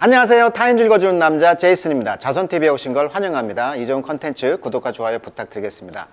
안녕하세요. 타인 읽어주는 남자 제이슨입니다. 자선TV에 오신 걸 환영합니다. 이 좋은 컨텐츠 구독과 좋아요 부탁드리겠습니다.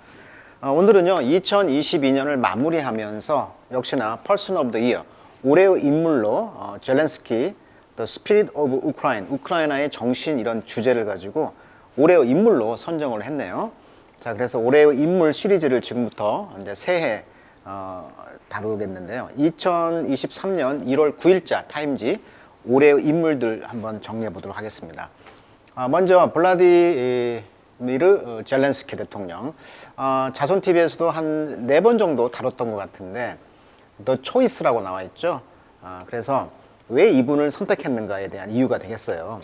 어, 오늘은요, 2022년을 마무리하면서 역시나 Person of the Year, 올해의 인물로 어, 젤렌스키, The Spirit of Ukraine, 우크라이나의 정신 이런 주제를 가지고 올해의 인물로 선정을 했네요. 자, 그래서 올해의 인물 시리즈를 지금부터 이제 새해 어, 다루겠는데요. 2023년 1월 9일자 타임지 올해의 인물들 한번 정리해 보도록 하겠습니다. 아, 먼저 블라디미르 어, 젤렌스키 대통령 아, 자손 TV에서도 한 네 번 정도 다뤘던 것 같은데 더 초이스라고 나와 있죠. 아, 그래서 왜 이분을 선택했는가에 대한 이유가 되겠어요.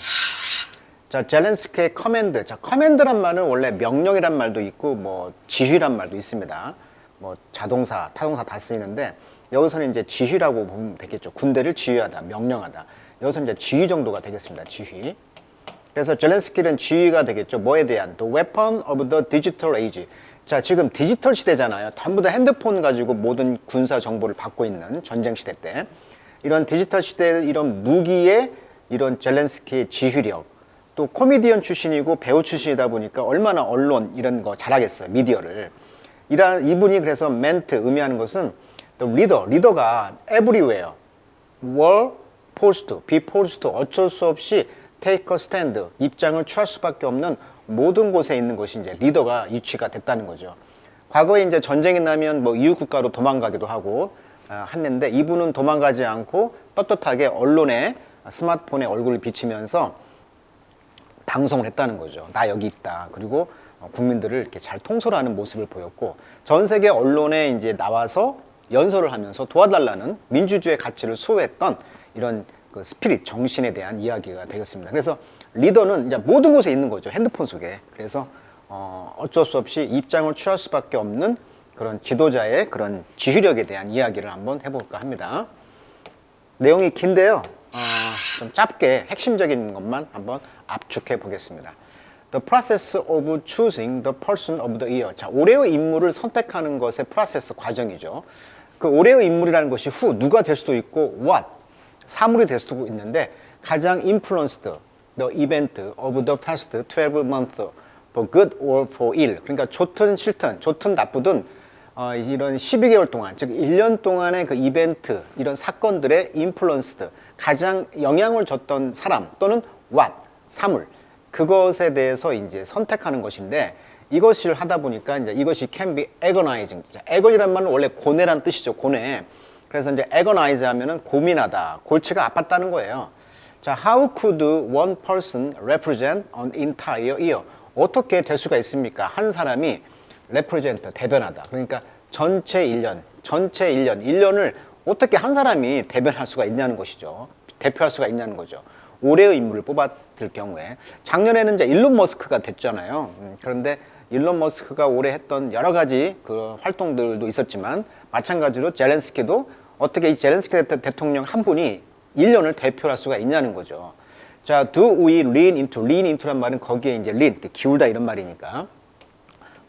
자, 젤렌스키의 커맨드. 자, 커맨드란 말은 원래 명령이란 말도 있고 뭐 지휘란 말도 있습니다. 뭐 자동사, 타동사 다 쓰이는데 여기서는 이제 지휘라고 보면 되겠죠. 군대를 지휘하다, 명령하다. 여기서 이제 지휘 정도가 되겠습니다. 지휘. 그래서 젤렌스키는 지휘가 되겠죠. 뭐에 대한 the weapon of the digital age. 자, 지금 디지털 시대잖아요. 전부 다 핸드폰 가지고 모든 군사 정보를 받고 있는 전쟁 시대 때 이런 디지털 시대의 이런 무기의 이런 젤렌스키의 지휘력 또 코미디언 출신이고 배우 출신이다 보니까 얼마나 언론 이런 거 잘하겠어요. 미디어를. 이라 이분이 그래서 멘트 의미하는 것은 the 리더, 리더가 everywhere, were forced be forced 어쩔 수 없이 take a stand, 입장을 취할 수밖에 없는 모든 곳에 있는 것이 이제 리더가 유치가 됐다는 거죠. 과거에 이제 전쟁이 나면 뭐 이웃 국가로 도망가기도 하고 아, 했는데 이분은 도망가지 않고 떳떳하게 언론에 스마트폰에 얼굴을 비치면서 방송을 했다는 거죠. 나 여기 있다. 그리고 어, 국민들을 이렇게 잘 통솔하는 모습을 보였고 전 세계 언론에 이제 나와서 연설을 하면서 도와달라는 민주주의 가치를 수호했던 이런 그 스피릿 정신에 대한 이야기가 되겠습니다. 그래서 리더는 이제 모든 곳에 있는 거죠. 핸드폰 속에. 그래서 어, 어쩔 수 없이 입장을 취할 수밖에 없는 그런 지도자의 그런 지휘력에 대한 이야기를 한번 해볼까 합니다. 내용이 긴데요. 아, 좀 짧게 핵심적인 것만 한번 압축해 보겠습니다. The process of choosing the person of the year. 자, 올해의 인물을 선택하는 것의 프로세스 과정이죠. 그 올해의 인물이라는 것이 후 누가 될 수도 있고 what 사물이 될 수도 있는데 가장 influenced the event of the past 12 months for good or for ill. 그러니까 좋든 싫든 좋든 나쁘든 어, 이런 12개월 동안 즉 1년 동안의 그 이벤트 이런 사건들의 influenced 가장 영향을 줬던 사람 또는 what 사물 그것에 대해서 이제 선택하는 것인데 이것을 하다 보니까 이제 이것이 can be agonizing. agon이란 말은 원래 고뇌란 뜻이죠. 고뇌. 그래서 이제 agonize 하면은 고민하다, 골치가 아팠다는 거예요. 자, how could one person represent an entire year? 어떻게 될 수가 있습니까? 한 사람이 represent, 대변하다. 그러니까 전체 1년, 전체 1년, 1년을 어떻게 한 사람이 대변할 수가 있냐는 것이죠. 대표할 수가 있냐는 거죠. 올해의 인물을 뽑았을 경우에 작년에는 이제 일론 머스크가 됐잖아요. 음, 그런데 일론 머스크가 올해 했던 여러 가지 그 활동들도 있었지만 마찬가지로 젤렌스키도 어떻게 이 젤렌스키 대- 대통령 한 분이 1년을 대표할 수가 있냐는 거죠. 자, do we lean into, lean into란 말은 거기에 이제 lean, 기울다 이런 말이니까.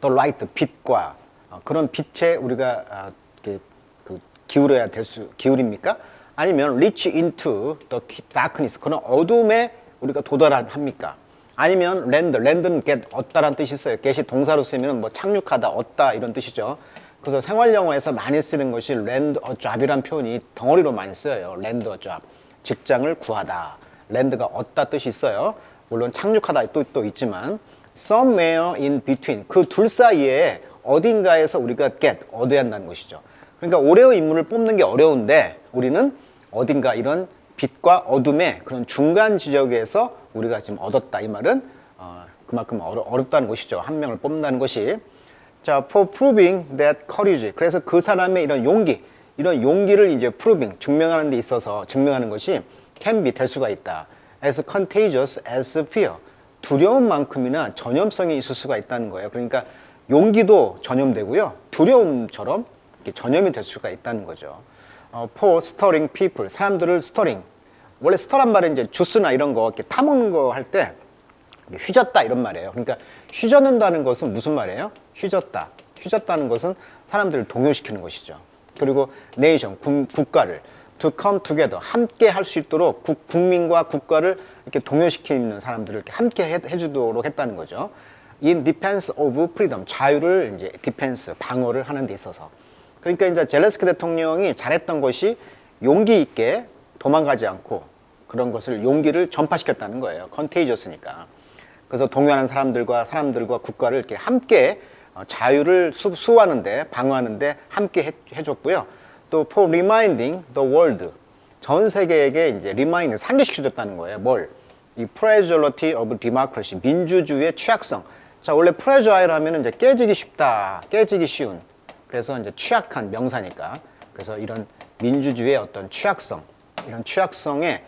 the light, 빛과 어, 그런 빛에 우리가 아, 이렇게 그 기울여야 될 수, 기울입니까? 아니면 reach into the darkness, 그런 어둠에 우리가 도달합니까? 아니면 land, land는 get, 얻다라는 뜻이 있어요. get이 동사로 쓰면 뭐 착륙하다, 얻다 이런 뜻이죠. 그래서 생활 영어에서 많이 쓰는 것이 a job이란 표현이 덩어리로 많이 쓰여요. a job, 직장을 구하다. land가 얻다 뜻이 있어요. 물론 착륙하다 또, 또 있지만 somewhere in between 그 둘 사이에 어딘가에서 우리가 get 얻어야 한다는 것이죠. 그러니까 올해의 인물을 뽑는 게 어려운데 우리는 어딘가 이런 빛과 어둠의 그런 중간 지역에서 우리가 지금 얻었다 이 말은 어, 그만큼 어렵다는 것이죠. 한 명을 뽑는다는 것이 자 for proving that courage 그래서 그 사람의 이런 용기 이런 용기를 이제 proving 증명하는 데 있어서 증명하는 것이 can be 될 수가 있다. as contagious as fear 두려움만큼이나 전염성이 있을 수가 있다는 거예요. 그러니까 용기도 전염되고요. 두려움처럼 전염이 될 수가 있다는 거죠. 어, for stirring people 사람들을 stirring 원래 스터란 말은 이제 주스나 이런 거 이렇게 타먹는 거 할 때 휘젓다 이런 말이에요. 그러니까 휘젓는다는 것은 무슨 말이에요? 휘젓다. 휘젓다는 것은 사람들을 동요시키는 것이죠. 그리고 네이션 국가를 to come together 함께 할 수 있도록 국, 국민과 국가를 이렇게 동요시키는 사람들을 이렇게 함께 해, 해주도록 했다는 거죠. In defense of freedom, 자유를 이제 디펜스, 방어를 하는 데 있어서. 그러니까 이제 젤레스키 대통령이 잘했던 것이 용기 있게 도망가지 않고 그런 것을 용기를 전파시켰다는 거예요. 컨테이저스니까. 그래서 동요하는 사람들과 사람들과 국가를 이렇게 함께 어, 자유를 수, 수호하는데 방어하는데 함께 해, 해줬고요. 또 for reminding the world 전 세계에게 이제 remind 상기시켜줬다는 거예요. 뭘? 이 fragility of democracy 민주주의의 취약성. 자 원래 fragile 하면은 이제 깨지기 쉽다, 깨지기 쉬운. 그래서 이제 취약한 명사니까. 그래서 이런 민주주의의 어떤 취약성, 이런 취약성에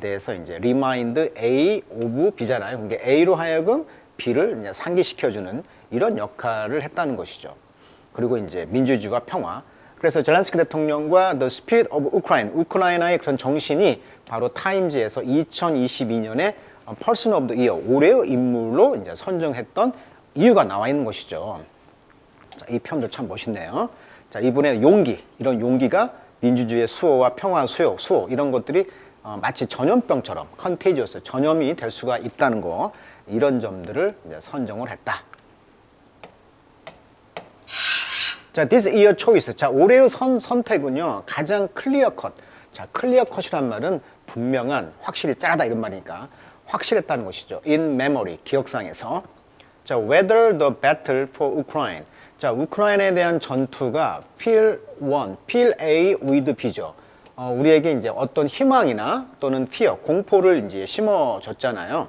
대해서 이제 remind A of B잖아요. 그러니까 A로 하여금 B를 이제 상기시켜주는 이런 역할을 했다는 것이죠. 그리고 이제 민주주의와 평화. 그래서 젤란스키 대통령과 The Spirit of Ukraine, 우크라이나의 그런 정신이 바로 타임즈에서 2022년에 Person of the Year, 올해의 인물로 이제 선정했던 이유가 나와 있는 것이죠. 자, 이 표현들 참 멋있네요. 자, 이분의 용기, 이런 용기가 민주주의의 수호와 평화 수호, 수호 이런 것들이 어, 마치 전염병처럼 컨테이지어스 전염이 될 수가 있다는 거 이런 점들을 선정을 했다. 자, this year choice. 자, 올해의 선, 선택은요, 가장 클리어 컷. 자, 클리어 컷이란 말은 분명한, 확실히 짜다 이런 말이니까 확실했다는 것이죠. in memory, 기억상에서. 자, whether the battle for Ukraine. 자, 우크라이나에 대한 전투가 feel one, feel A with B죠. 어, 우리에게 이제 어떤 희망이나 또는 fear, 공포를 이제 심어줬잖아요.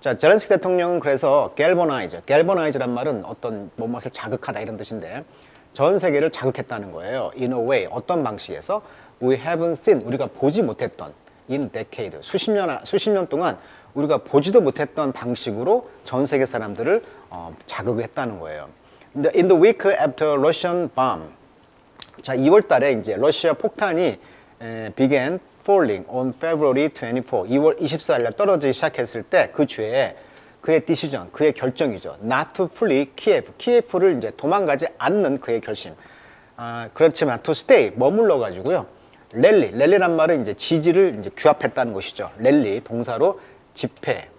자, 제렌스키 대통령은 그래서 galvanize, galvanize란 말은 어떤 무엇을 자극하다 이런 뜻인데 전 세계를 자극했다는 거예요. In a way, 어떤 방식에서 we haven't seen, 우리가 보지 못했던 in decade, 수십 년, 수십 년 동안 우리가 보지도 못했던 방식으로 전 세계 사람들을 어, 자극을 했다는 거예요. In the, week after Russian bomb, 자, 2월 달에 이제 러시아 폭탄이 에, began falling on February 24, 2월 24일 날 떨어지기 시작했을 때 그 주에 그의 디시전, 그의 결정이죠. Not to flee Kiev. 키예프를 이제 도망가지 않는 그의 결심. 아, 그렇지만 to stay, 머물러 가지고요. 랠리, 랠리란 말은 이제 지지를 이제 규합했다는 것이죠. 랠리, 동사로 집회,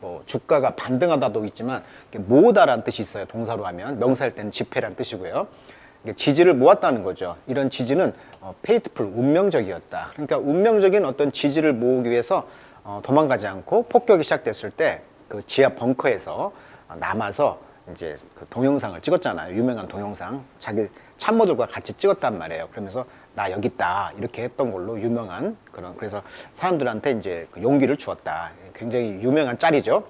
뭐 주가가 반등하다도 있지만 모으다라는 뜻이 있어요. 동사로 하면 명사일 때는 집회라는 뜻이고요. 지지를 모았다는 거죠. 이런 지지는 어, 페이트풀, 운명적이었다. 그러니까 운명적인 어떤 지지를 모으기 위해서 어, 도망가지 않고 폭격이 시작됐을 때 그 지하 벙커에서 남아서 이제 그 동영상을 찍었잖아요. 유명한 동영상. 자기 참모들과 같이 찍었단 말이에요. 그러면서 나 여기 있다 이렇게 했던 걸로 유명한 그런 그래서 사람들한테 이제 그 용기를 주었다. 굉장히 유명한 짤이죠.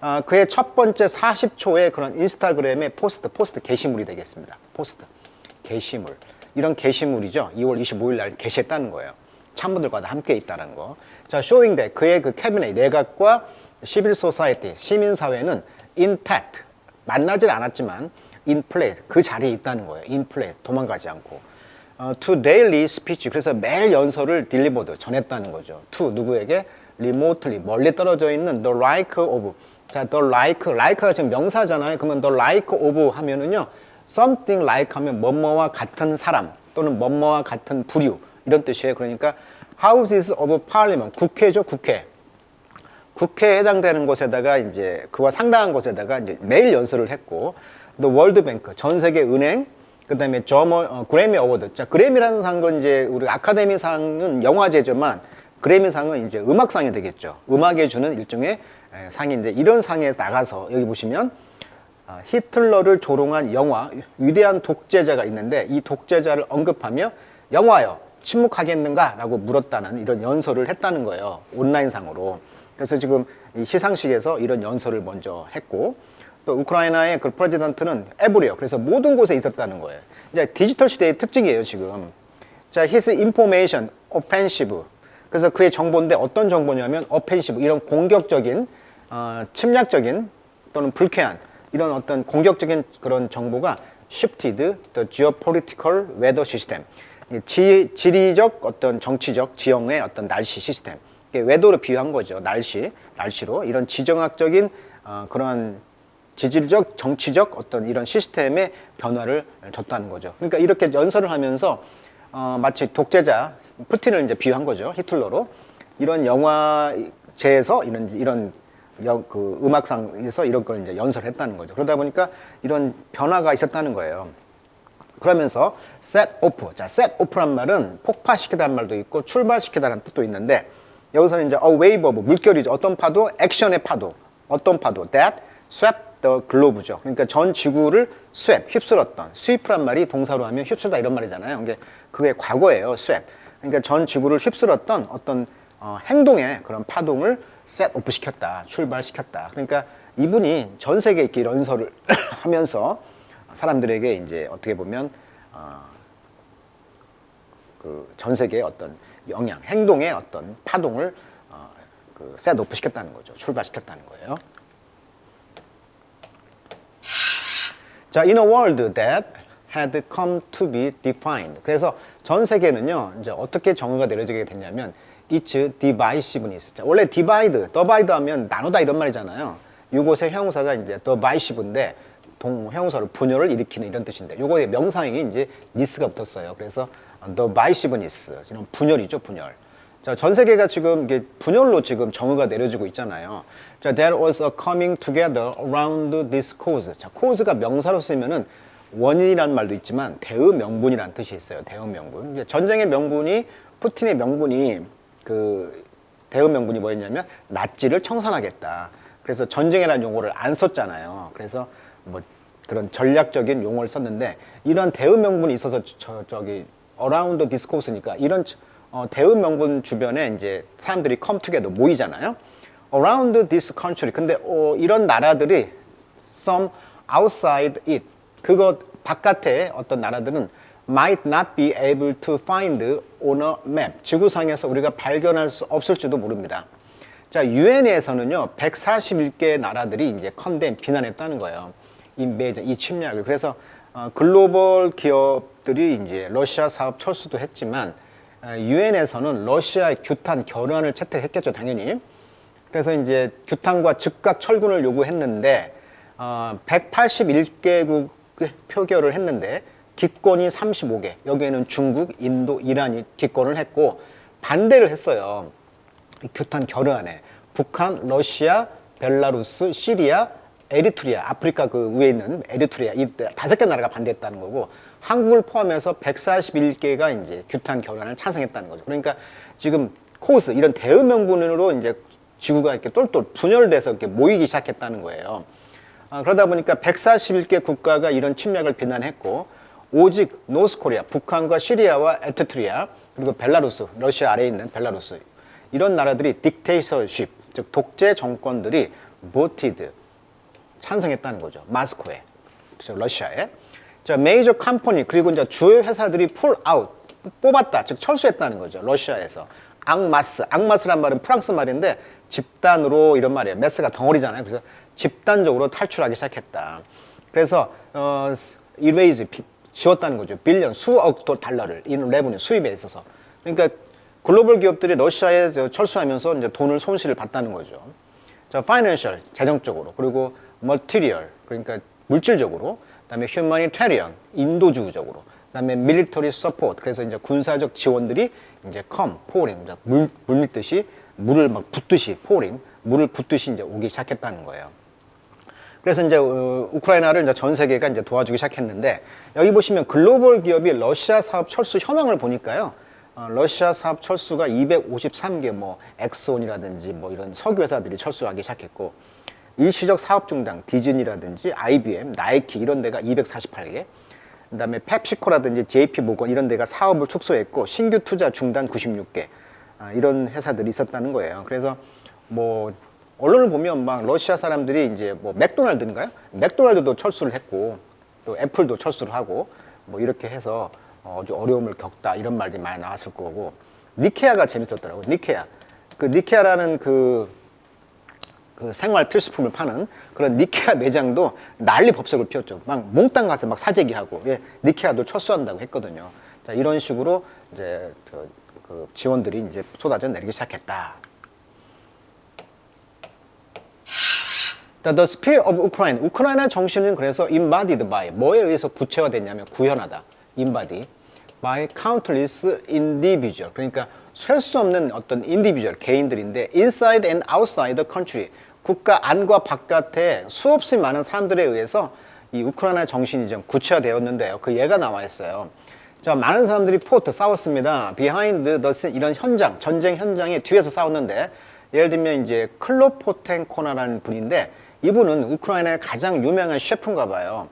아, 그의 첫 번째 40초의 그런 인스타그램의 포스트, 포스트 게시물이 되겠습니다. 포스트, 게시물. 이런 게시물이죠. 2월 25일 날 게시했다는 거예요. 참모들과 함께 있다는 거. 자, that 그의 그 캐비넷 내각과 시빌 소사이티 시민 사회는 intact 만나질 않았지만 place 그 자리에 있다는 거예요. place 도망가지 않고 어, to daily speech 그래서 매일 연설을 delivered 전했다는 거죠. to 누구에게 remotely 멀리 떨어져 있는 the like of 자 the like like가 지금 명사잖아요. 그러면 the like of 하면은요 something like 하면 뭐뭐와 같은 사람 또는 뭐뭐와 같은 부류 이런 뜻이에요. 그러니까 Houses of Parliament 국회죠 국회. 국회에 해당되는 곳에다가 이제 그와 상당한 곳에다가 이제 매일 연설을 했고 또 월드뱅크 전 세계 은행 그다음에 저머 어, 그래미 어워드 자 그래미라는 상은 이제 우리 아카데미 상은 영화제지만 그래미 상은 이제 음악상이 되겠죠. 음악에 주는 일종의 에, 상인데 이런 상에 나가서 여기 보시면 아, 히틀러를 조롱한 영화 위대한 독재자가 있는데 이 독재자를 언급하며 영화요 침묵하겠는가라고 물었다는 이런 연설을 했다는 거예요 온라인상으로 그래서 지금 이 시상식에서 이런 연설을 먼저 했고 또 우크라이나의 그 프레지던트는 에브리어 그래서 모든 곳에 있었다는 거예요. 이제 디지털 시대의 특징이에요 지금. 자, his information offensive. 그래서 그의 정보인데 어떤 정보냐면 offensive 이런 공격적인 어, 침략적인 또는 불쾌한 이런 어떤 공격적인 그런 정보가 shifted the geopolitical weather system. 지, 지리적 어떤 정치적 지형의 어떤 날씨 시스템. 외도로 비유한 거죠. 날씨, 날씨로 이런 지정학적인 어, 그러한 지질적, 정치적 어떤 이런 시스템의 변화를 줬다는 거죠. 그러니까 이렇게 연설을 하면서 어, 마치 독재자 푸틴을 이제 비유한 거죠. 히틀러로 이런 영화 제에서 이런 이런 여- 그 음악상에서 이런 걸 이제 연설했다는 거죠. 그러다 보니까 이런 변화가 있었다는 거예요. 그러면서 set off. 자, set off란 말은 폭파시키다는 말도 있고 출발시키다는 뜻도 있는데 여기서는 이제 a wave of 물결이죠. 어떤 파도? 액션의 파도. 어떤 파도? that swept the globe죠. 그러니까 전 지구를 swept, 휩쓸었던. sweep란 말이 동사로 하면 휩쓸다 이런 말이잖아요. 그게 그게 과거예요. swept. 그러니까 전 지구를 휩쓸었던 어떤 어, 행동의 그런 파동을 off 시켰다. 출발시켰다. 그러니까 이분이 전 세계에 이렇게 연설을 하면서 사람들에게 이제 어떻게 보면 어, 그전 세계의 어떤 영향, 행동의 어떤 파동을 어, 그 셋오프 시켰다는 거죠. 출발시켰다는 거예요. 자, in a world that had come to be defined. 그래서 전 세계는요, 이제 어떻게 정의가 내려지게 됐냐면, it's divisiveness. 자, 원래 divide, divide 하면 나누다 이런 말이잖아요. 이곳의 형용사가 이제 divisive인데, 동, 형용사로 분열을 일으키는 이런 뜻인데, 요거의 명사형이 이제 nis가 붙었어요. 그래서 divisiveness, 이런 분열이죠, 분열. 자, 전 세계가 지금 이게 분열로 지금 정의가 내려지고 있잖아요. 자, there was a coming together around this cause. 자, cause가 명사로 쓰면은 원인이라는 말도 있지만 대의 명분이라는 뜻이 있어요. 대의 명분. 전쟁의 명분이 푸틴의 명분이 그 대의 명분이 뭐였냐면 나치를 청산하겠다. 그래서 전쟁이라는 용어를 안 썼잖아요. 그래서 뭐 그런 전략적인 용어를 썼는데 이런 대의 명분이 있어서 저, 저기 this cause니까 이런 어, 대의 명분 주변에 이제 사람들이 together 모이잖아요. around this country. 근데 어, 이런 나라들이 some outside it. 그거 바깥에 어떤 나라들은 might not be able to find a map. 지구상에서 우리가 발견할 수 없을지도 모릅니다. 자, 유엔에서는요, 141개 나라들이 이제 컨덴 비난했다는 거예요. 이 매저, 이 침략을. 그래서 어, 글로벌 기업들이 이제 러시아 사업 철수도 했지만 어, 유엔에서는 러시아의 규탄 결의안을 채택했겠죠, 당연히. 그래서 이제 규탄과 즉각 철군을 요구했는데 어, 181개국 표결을 했는데 기권이 35개. 여기에는 중국, 인도, 이란이 기권을 했고 반대를 했어요. 이 규탄 결의 안에 북한, 러시아, 벨라루스, 시리아, 에리트리아, 아프리카 그 위에 있는 에리트리아 이 다섯 개 나라가 반대했다는 거고 한국을 포함해서 141개가 이제 규탄 결의안을 찬성했다는 거죠. 그러니까 지금 코스 이런 대의 명분으로 이제 지구가 이렇게 똘똘 분열돼서 이렇게 모이기 시작했다는 거예요. 아, 그러다 보니까 141개 국가가 이런 침략을 비난했고 오직 노스코리아, 북한과 시리아와 에트트리아 그리고 벨라루스, 러시아 아래에 있는 벨라루스 이런 나라들이 딕테이서십, 즉 독재 정권들이 voted 찬성했다는 거죠. 마스코에, 즉 러시아에. 자, 메이저 컴퍼니 그리고 이제 주요 회사들이 풀 아웃 뽑았다, 즉 철수했다는 거죠. 러시아에서. 앙마스, 앙마스란 말은 프랑스 말인데 집단으로 이런 말이에요. 메스가 덩어리잖아요. 그래서 집단적으로 탈출하기 시작했다. 그래서 어, 이레이즈 지웠다는 거죠. 빌리언 수억 도 달러를 인 레브뉴 수입에 있어서. 그러니까 글로벌 기업들이 러시아에 저 철수하면서 이제 돈을 손실을 봤다는 거죠. 자, financial 재정적으로 그리고 material 그러니까 물질적으로 그다음에 humanitarian 인도주의적으로 그다음에 military support 그래서 이제 군사적 지원들이 이제 pouring 이제 물 물밀듯이 물을 막 붓듯이 pouring 물을 붓듯이 이제 오기 시작했다는 거예요. 그래서 이제 어, 우크라이나를 이제 전 세계가 이제 도와주기 시작했는데 여기 보시면 글로벌 기업이 러시아 사업 철수 현황을 보니까요. 어, 러시아 사업 철수가 253개 뭐 엑소온이라든지 뭐 이런 석유 회사들이 철수하기 시작했고 일시적 사업 중단 디즈니라든지 IBM, 나이키 이런 데가 248개. 그다음에 펩시코라든지 JP 모건 이런 데가 사업을 축소했고 신규 투자 중단 96개. 아, 이런 회사들이 있었다는 거예요. 그래서 뭐 언론을 보면 막 러시아 사람들이 이제 뭐 맥도날드인가요? 맥도날드도 철수를 했고 또 애플도 철수를 하고 뭐 이렇게 해서 아주 어려움을 겪다 이런 말들이 많이 나왔을 거고 니케아가 재밌었더라고요. 니케아. 그 니케아라는 그, 그 생활 필수품을 파는 그런 니케아 매장도 난리 법석을 피웠죠. 막 몽땅 가서 막 사재기하고 예, 니케아도 철수한다고 했거든요. 자 이런 식으로 이제 저, 그 지원들이 이제 쏟아져 내리기 시작했다. The Spirit of Ukraine. 우크라이나 정신은 그래서 embodied by 뭐에 의해서 구체화됐냐면 구현하다. embody by countless individual. 그러니까 셀 수 없는 어떤 인디비주얼 개인들인데 inside and outside the country 국가 안과 바깥에 수없이 많은 사람들에 의해서 이 우크라이나 정신이 좀 구체화되었는데요. 그 예가 나와 있어요. 자, 많은 사람들이 포트 싸웠습니다. the scene 이런 현장, 전쟁 현장에 뒤에서 싸웠는데 예를 들면 이제 클로포텐코나라는 분인데 이분은 우크라이나의 가장 유명한 셰프인가 봐요.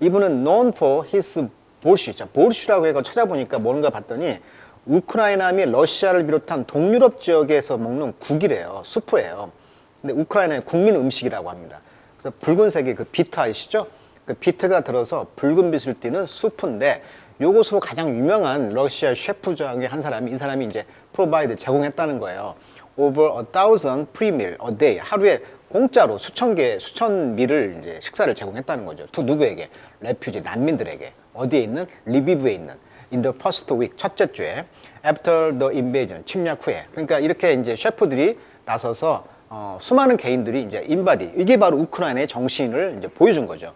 이분은 known for his 보르시, 자, 보르시라고 해서 찾아보니까 뭔가 봤더니 우크라이나 및 러시아를 비롯한 동유럽 지역에서 먹는 국이래요. 수프예요. 근데 우크라이나의 국민 음식이라고 합니다. 그래서 붉은색의 그 비트 아시죠? 그 비트가 들어서 붉은 빛을 띠는 수프인데 요것으로 가장 유명한 러시아 셰프 중에 한 사람이 이 사람이 이제 프로바이드 제공했다는 거예요. Over a thousand free meal a day 하루에 공짜로 수천 개 수천 미를 이제 식사를 제공했다는 거죠. 또 누구에게? 레퓨지 난민들에게 어디에 있는 리비브에 있는 in the first week 첫째 주에 after the invasion 침략 후에 그러니까 이렇게 이제 셰프들이 나서서 어, 수많은 개인들이 이제 인바디 이게 바로 우크라이나의 정신을 이제 보여준 거죠.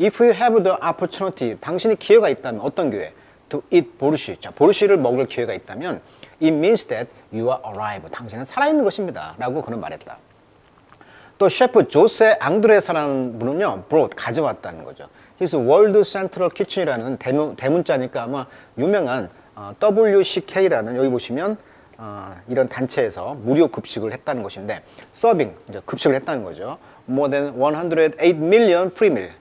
If you have the opportunity, 당신이 기회가 있다면 어떤 기회? To eat 보르시. 자, 보르시를 먹을 기회가 있다면 it means that you are alive. 당신은 살아있는 것입니다. 라고 그는 말했다. 또 셰프 조세 앙드레사라는 분은요, brought, 가져왔다는 거죠. His World Central Kitchen이라는 대문, 대문자니까 아마 유명한 어, WCK라는 여기 보시면 어, 이런 단체에서 무료 급식을 했다는 것인데 서빙, 이제 급식을 했다는 거죠. More than 108 million free meal.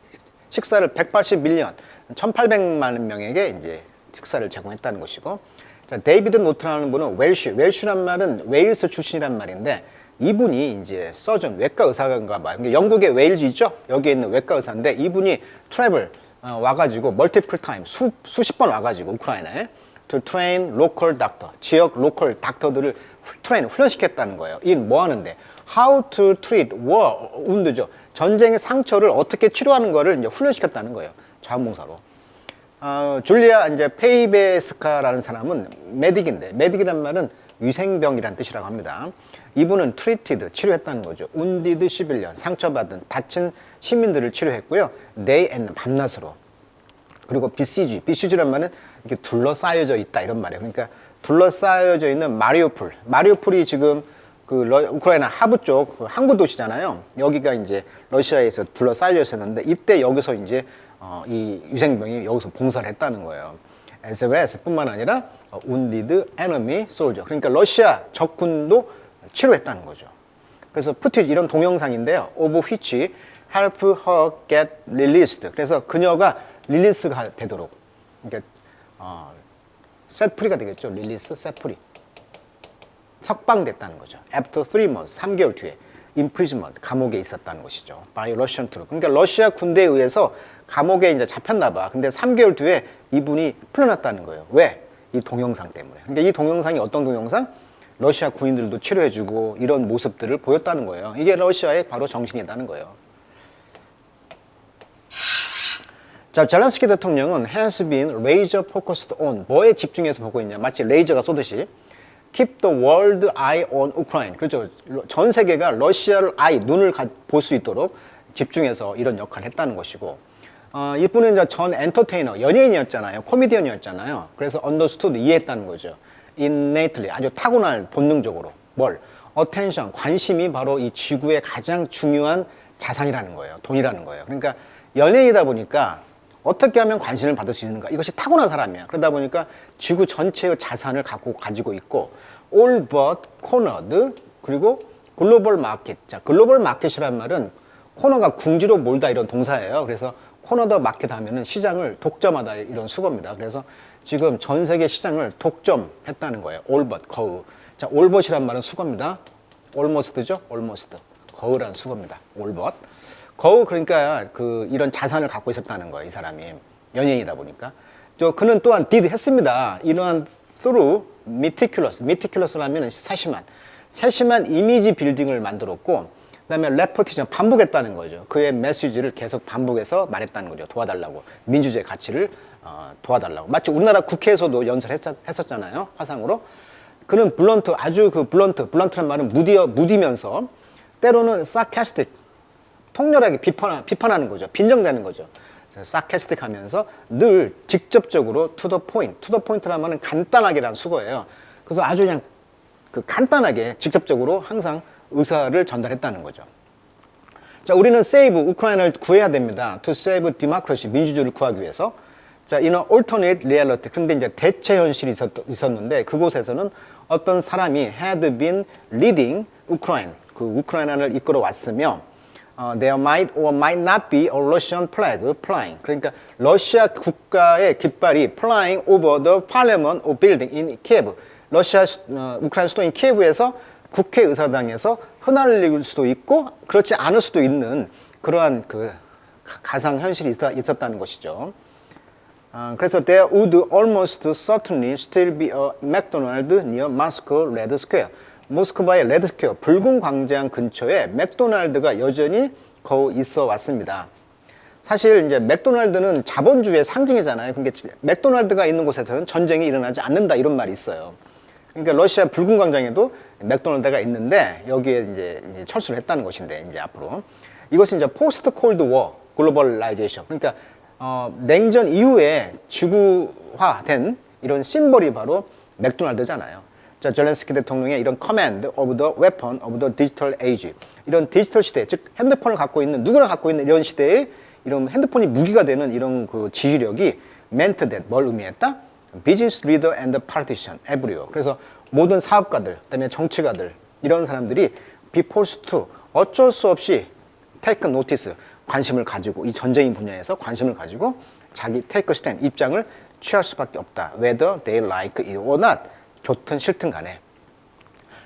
식사를 180 밀리언, 1,800만 명에게 이제 식사를 제공했다는 것이고, 자, 데이비드 노트라는 분은 웰쉬, 웰쉬란 말은 웨일스 출신이란 말인데, 이분이 이제 서전, 외과 의사인가 봐요. 영국의 웨일즈 있죠? 여기에 있는 외과 의사인데, 이분이 트래블, 어, 와가지고, 멀티플 타임, 수, 수십 번 와가지고, 우크라이나에, to train local doctor, 지역 로컬 닥터들을 트레인, 훈련시켰다는 거예요. 이 뭐 하는데? How to treat war, 운드죠. 전쟁의 상처를 어떻게 치료하는 거를 이제 훈련시켰다는 거예요. 자원봉사로. 어, 줄리아 이제 페이베스카라는 사람은 메딕인데 메딕이란 말은 위생병이란 뜻이라고 합니다. 이분은 트리티드 치료했다는 거죠. 운디드 11년 상처받은 다친 시민들을 치료했고요. 앤 밤낮으로. 그리고 BCG, BCG란 말은 이렇게 둘러싸여져 있다 이런 말이에요. 그러니까 둘러싸여져 있는 마리오풀. 마리오풀이 지금 그 러, 우크라이나 하부 쪽그 항구 도시잖아요. 여기가 이제 러시아에서 둘러싸여져 있었는데 이때 여기서 이제 어, 이 유생병이 여기서 봉사를 했다는 거예요. SOS뿐만 아니라 어, wounded enemy soldier. 그러니까 러시아 적군도 치료했다는 거죠. 그래서 푸티지 이런 동영상인데요. of which help her get released. 그래서 그녀가 릴리스가 되도록 그러니까 어, 셋프리가 되겠죠. 릴리스, 셋프리. 석방됐다는 거죠. After three months, 3개월 뒤에 imprisonment, 감옥에 있었다는 것이죠. By Russian troops. 그러니까 러시아 군대에 의해서 감옥에 이제 잡혔나 봐. 근데 3개월 뒤에 이분이 풀려났다는 거예요. 왜? 이 동영상 때문에. 그러니까 이 동영상이 어떤 동영상? 러시아 군인들도 치료해주고 이런 모습들을 보였다는 거예요. 이게 러시아의 바로 정신이라는 거예요. 자, 젤란스키 대통령은 has been laser focused on 뭐에 집중해서 보고 있냐? 마치 레이저가 쏘듯이 keep the world eye on Ukraine. 그렇죠. 전 세계가 러시아를 eye 눈을 볼 수 있도록 집중해서 이런 역할을 했다는 것이고 어, 이분은 이제 전 엔터테이너 연예인이었잖아요. 코미디언이었잖아요. 그래서 understood 이해했다는 거죠. Innately 아주 타고날 본능적으로 뭘? attention 관심이 바로 이 지구의 가장 중요한 자산이라는 거예요. 돈이라는 거예요. 그러니까 연예인이다 보니까 어떻게 하면 관심을 받을 수 있는가? 이것이 타고난 사람이야 그러다 보니까 지구 전체의 자산을 갖고 가지고 있고 all but cornered 그리고 글로벌 마켓 자 글로벌 마켓이란 말은 코너가 궁지로 몰다 이런 동사예요. 그래서 코너 더 마켓 하면은 시장을 독점하다 이런 수거입니다. 그래서 지금 전 세계 시장을 독점했다는 거예요. but 거의 자 but이란 말은 수거입니다. almost죠? almost 거의란 수거입니다. but 거우 그러니까 그 이런 자산을 갖고 있었다는 거예요 이 사람이. 연예인이다 보니까. 저 그는 또한 did 했습니다. 이러한 through meticulous. meticulous라면 세심한. 세심한 이미지 빌딩을 만들었고 그다음에 repetition 반복했다는 거죠. 그의 메시지를 계속 반복해서 말했다는 거죠. 도와달라고. 민주주의 가치를 어, 도와달라고 마치 우리나라 국회에서도 연설했었잖아요 화상으로 그는 블런트 아주 그 블런트 블런트란 말은 무디어 무디면서 때로는 sarcastic 통렬하게 비판, 비판하는 거죠. 빈정대는 거죠. 사캐스틱 하면서 늘 직접적으로 투더 포인트. 투더 포인트라면 간단하게란 수거예요. 그래서 아주 그냥 그 간단하게 직접적으로 항상 의사를 전달했다는 거죠. 자, 우리는 save 우크라이나를 구해야 됩니다. To save democracy 민주주의를 구하기 위해서. 자, an alternate reality. 근데 이제 대체 현실이 있었, 있었는데 그곳에서는 어떤 사람이 had been leading Ukraine. 그 우크라이나를 이끌어 왔으며 어, there might or might not be a Russian flag flying. 그러니까 러시아 국가의 깃발이 flying over the parliament or building in Kiev. 러시아 수- 어, 우크라이나 수도인 키예브에서 국회 의사당에서 흩날릴 수도 있고 그렇지 않을 수도 있는 그러한 그 가상 현실이 있었, 있었다는 것이죠. 아, 그래서 there would almost certainly still be a McDonald near Moscow Red Square. 모스크바의 레드 스퀘어 붉은 광장 근처에 맥도날드가 여전히 거우 있어 왔습니다. 사실 이제 맥도날드는 자본주의의 상징이잖아요. 그러니까 맥도날드가 있는 곳에서는 전쟁이 일어나지 않는다 이런 말이 있어요. 그러니까 러시아 붉은 광장에도 맥도날드가 있는데 여기에 이제 철수를 했다는 것인데 이제 앞으로 이것이 이제 포스트 콜드 워 글로벌라이제이션 그러니까 어, 냉전 이후에 지구화된 이런 심벌이 바로 맥도날드잖아요. 자, 젤렌스키 대통령의 이런 커맨드 오브 더 웨폰 오브 더 디지털 에이지 이런 디지털 시대 즉 핸드폰을 갖고 있는 누구나 갖고 있는 이런 시대에 이런 핸드폰이 무기가 되는 이런 그 meant that 뭘 의미했다? 비즈니스 리더 앤드 파티션 에브리오 그래서 모든 사업가들 그다음에 정치가들 이런 사람들이 to 어쩔 수 없이 take notice 관심을 가지고 이 전쟁인 분야에서 관심을 가지고 자기 take stand 입장을 취할 수밖에 없다. whether they like it or not 좋든 싫든 간에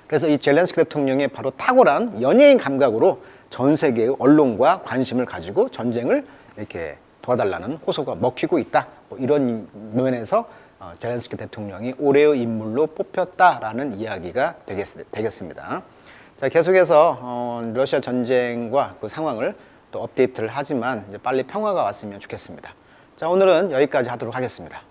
그래서 이 젤렌스키 대통령의 바로 탁월한 연예인 감각으로 전 세계의 언론과 관심을 가지고 전쟁을 이렇게 도와달라는 호소가 먹히고 있다. 뭐 이런 면에서 어, 젤렌스키 대통령이 올해의 인물로 뽑혔다라는 이야기가 되겠, 되겠습니다. 자, 계속해서 어, 러시아 전쟁과 그 상황을 또 업데이트를 하지만 빨리 평화가 왔으면 좋겠습니다. 자, 오늘은 여기까지 하도록 하겠습니다.